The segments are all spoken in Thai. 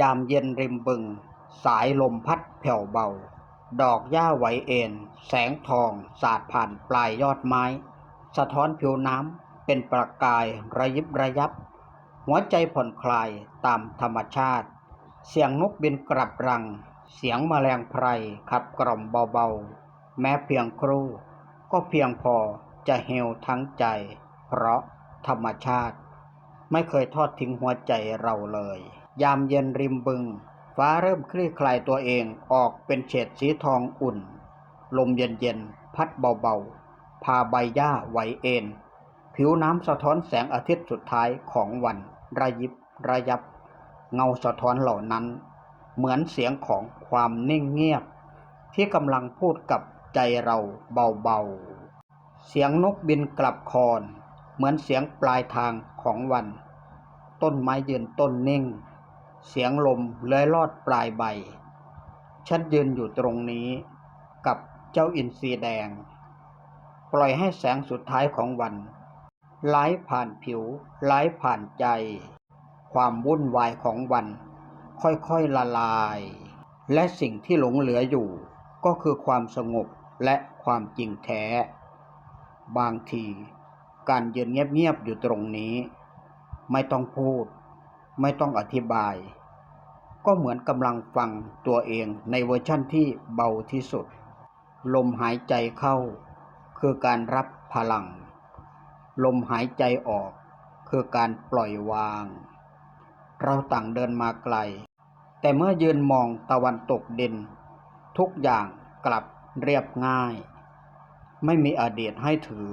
ยามเย็นริมบึง สายลมพัดแผ่วเบา ดอกหญ้าไหวเอ็น แสงทอง สาดผ่านปลายยอดไม้ สะท้อนผิวน้ำเป็นประกายระยิบระยับ หัวใจผ่อนคลายตามธรรมชาติ เสียงนกบินกลับรัง เสียงแมลงไพรขับกล่อมเบาๆ แม้เพียงครู่ ก็เพียงพอจะเฮลทั้งใจ เพราะธรรมชาติ ไม่เคยทอดทิ้งหัวใจเราเลย ยามเย็นริมบึง ฟ้าเริ่มคลี่คลายตัวเองออกเป็นเฉดสีทองอุ่น ลมเย็นๆ พัดเบาๆ พาใบหญ้าไหวเอ็น ผิวน้ำสะท้อนแสงอาทิตย์สุดท้ายของวันระยิบระยับ เงาสะท้อนเหล่านั้น เหมือนเสียงของความนิ่งเงียบ ที่กำลังพูดกับใจเราเบาๆ เสียงนกบินกลับคอน เหมือนเสียงปลายทางของวัน ต้นไม้ยืนต้นนิ่ง เสียงลมเลื้อยลอดปลายใบ ฉันยืนอยู่ตรงนี้กับเจ้าอินทรีแดง ปล่อยให้แสงสุดท้ายของวันไหลผ่านผิวไหลผ่านใจ ความวุ่นวายของวัน ค่อยๆละลาย และสิ่งที่หลงเหลืออยู่ ก็คือความสงบและความจริงแท้ บางที การยืนเงียบๆอยู่ตรงนี้ ไม่ต้องพูด ไม่ต้องอธิบาย ก็เหมือนกำลังฟังตัวเองในเวอร์ชั่นที่เบาที่สุด ลมหายใจเข้า คือการรับพลัง ลมหายใจออก คือการปล่อยวาง เราต่างเดินมาไกล แต่เมื่อยืนมองตะวันตกดิน ทุกอย่างกลับเรียบง่าย ไม่มีอดีตให้ถือ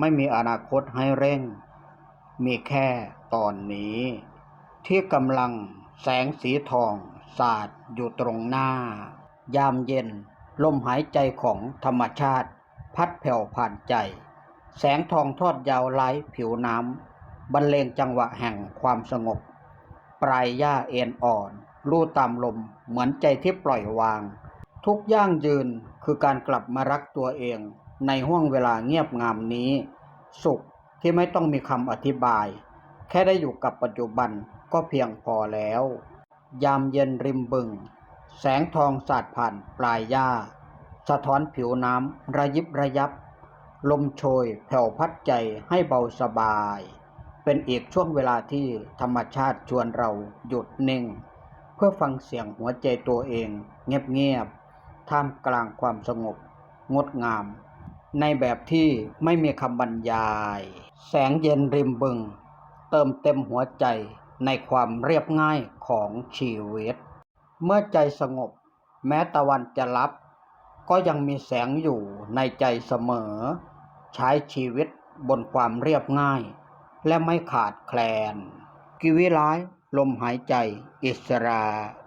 ไม่มีอนาคตให้เร่ง มีแค่ตอนนี้ ที่กำลัง แสงสีทอง สาดอยู่ตรงหน้า ยามเย็น ลมหายใจของธรรมชาติ พัดแผ่วผ่านใจ แสงทองทอดยาวไล้ผิวน้ำบรรเลงจังหวะแห่งความสงบ ปลายหญ้าเอ็นอ่อน ลู่ตามลมเหมือนใจที่ปล่อยวาง ทุกย่างยืนคือการกลับมารักตัวเอง ในห้วงเวลาเงียบงามนี้ สุขที่ไม่ต้องมีคำอธิบาย แค่ได้อยู่กับปัจจุบัน ก็เพียงพอแล้ว ยามเย็นริมบึง แสงทองสาดผ่านปลายหญ้า สะท้อนผิวน้ำระยิบระยับ ลมโชยแผ่วพัดใจให้เบาสบาย เป็นอีกช่วงเวลาที่ธรรมชาติชวนเราหยุดนิ่ง เพื่อฟังเสียงหัวใจตัวเองเงียบๆท่ามกลางความสงบ งดงาม ในแบบที่ไม่มีคำบรรยาย แสงเย็นริมบึง เติมเต็มหัวใจ ในความเรียบง่ายของชีวิต เมื่อใจสงบ แม้ตะวันจะลับ ก็ยังมีแสงอยู่ในใจเสมอ ใช้ชีวิตบนความเรียบง่าย และไม่ขาดแคลน กิวิร้ายลมหายใจอิสระ